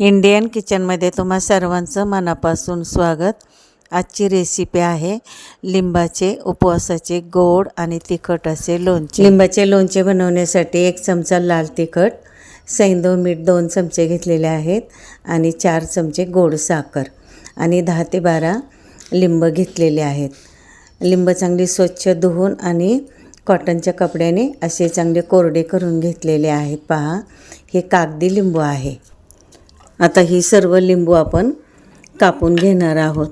Indian किचनमध्ये तुम्हा सर्वांचं मनापासून स्वागत. आजची रेसिपी आहे लिंबाचे उपवासाचे गोड आणि तिखट असे लोणचे. लिंबाचे लोणचे बनवण्यासाठी एक चमचा लाल तिखट सैंदो मीठ दोन चमचे घेतलेले आहेत आणि चार चमचे गोड साखर आणि दहा ते बारा लिंब घेतलेले आहेत. लिंब चांगली स्वच्छ धुवून आणि कॉटनच्या कपड्याने असे चांगले कोरडे करून घेतलेले आहेत. पहा हे कागदी लिंबू आहे. आता ही सर्व लिंबू आपण कापून घेणार आहोत.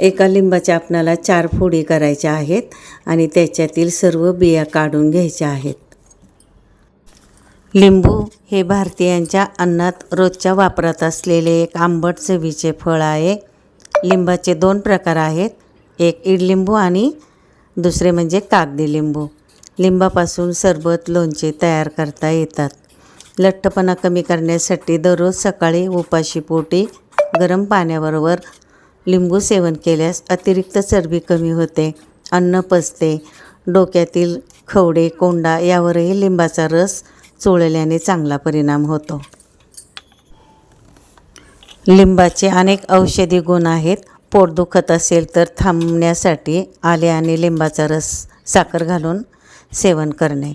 एका लिंबाच्या आपणाला चार फोडी करायच्या आहेत आणि त्याच्यातील सर्व बिया काढून घ्यायच्या आहेत. लिंबू हे भारतीयांच्या अन्नात रोजच्या वापरात असलेले एक आंबट चवीचे फळ आहे. लिंबाचे दोन प्रकार आहेत. एक इडलिंबू आणि दुसरे म्हणजे कागदी लिंबू. लिंबापासून सरबत लोणचे तयार करता येतात. लठ्ठपणा कमी करण्यासाठी दररोज सकाळी उपाशी पोटी गरम पाण्याबरोबर लिंबू सेवन केल्यास अतिरिक्त चरबी कमी होते. अन्न पचते. डोक्यातील खवडे कोंडा यावरही लिंबाचा रस चोळल्याने चांगला परिणाम होतो. लिंबाचे अनेक औषधी गुण आहेत. पोट दुखत असेल तर थांबण्यासाठी आले आणि लिंबाचा रस साखर घालून सेवन करणे.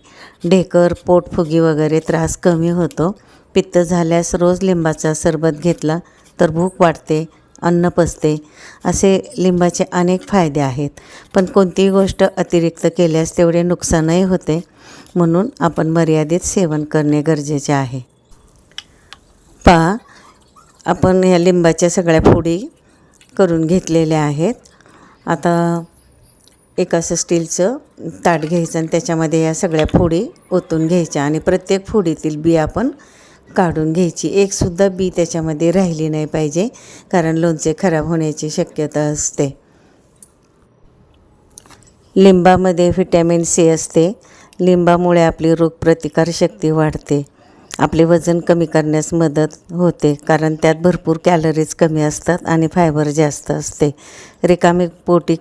ढेकर पोटफुगी वगैरे त्रास कमी होतो. पित्त झाल्यास रोज लिंबाचा सरबत घेतला तर भूक वाढते अन्न पचते असे लिंबाचे अनेक फायदे आहेत. पण कोणतीही गोष्ट अतिरिक्त केल्यास तेवढे नुकसानही होते. म्हणून आपण मर्यादित सेवन करणे गरजेचे आहे. पहा आपण या लिंबाच्या सगळ्या फोडी करून घेतलेल्या आहेत. आता एक असं स्टीलचं ताट घ्यायचं आणि त्याच्यामध्ये या सगळ्या फोडी ओतून घ्यायच्या आणि प्रत्येक फोडीतील बी आपण काढून घ्यायची. एकसुद्धा बी त्याच्यामध्ये राहिली नाही पाहिजे कारण लोणचे खराब होण्याची शक्यता असते. लिंबामध्ये व्हिटॅमिन सी असते. लिंबामुळे आपली रोगप्रतिकारशक्ती वाढते. आपले वजन कमी करण्यास मदत होते कारण त्यात भरपूर कॅलरीज कमी असतात आणि फायबर जास्त असते. रिकामी पोटी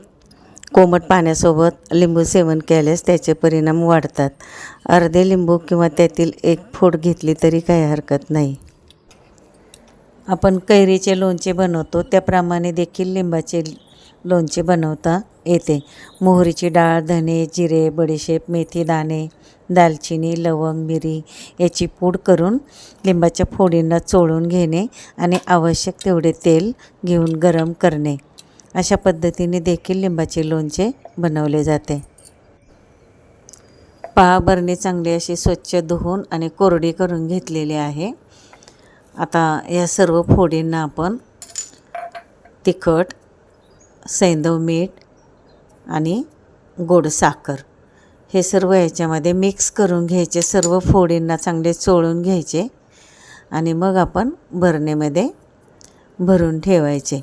कोमट पाण्यासोबत लिंबू सेवन केल्यास त्याचे परिणाम वाढतात. अर्धे लिंबू किंवा त्यातील एक फोड घेतली तरी काही हरकत नाही. आपण कैरीचे लोणचे बनवतो. त्याप्रमाणे देखील लिंबाचे लोणचे बनवता येते. मोहरीची डाळ धने जिरे बडीशेप मेथी दाणे दालचिनी लवंग मिरी याची पूड करून लिंबाच्या फोडींना चोळून घेणे आणि आवश्यक तेवढे तेल घेऊन गरम करणे. अशा पद्धतीने देखील लिंबाचे लोणचे बनवले जाते. पहा चांगली अशी स्वच्छ धुवून आणि कोरडी करून घेतलेली आहे. आता या सर्व फोडींना आपण तिखट सैंदव मीठ आणि गोड साखर हे सर्व याच्यामध्ये मिक्स करून घ्यायचे. सर्व फोडींना चांगले चोळून घ्यायचे आणि मग आपण भरणीमध्ये भरून ठेवायचे.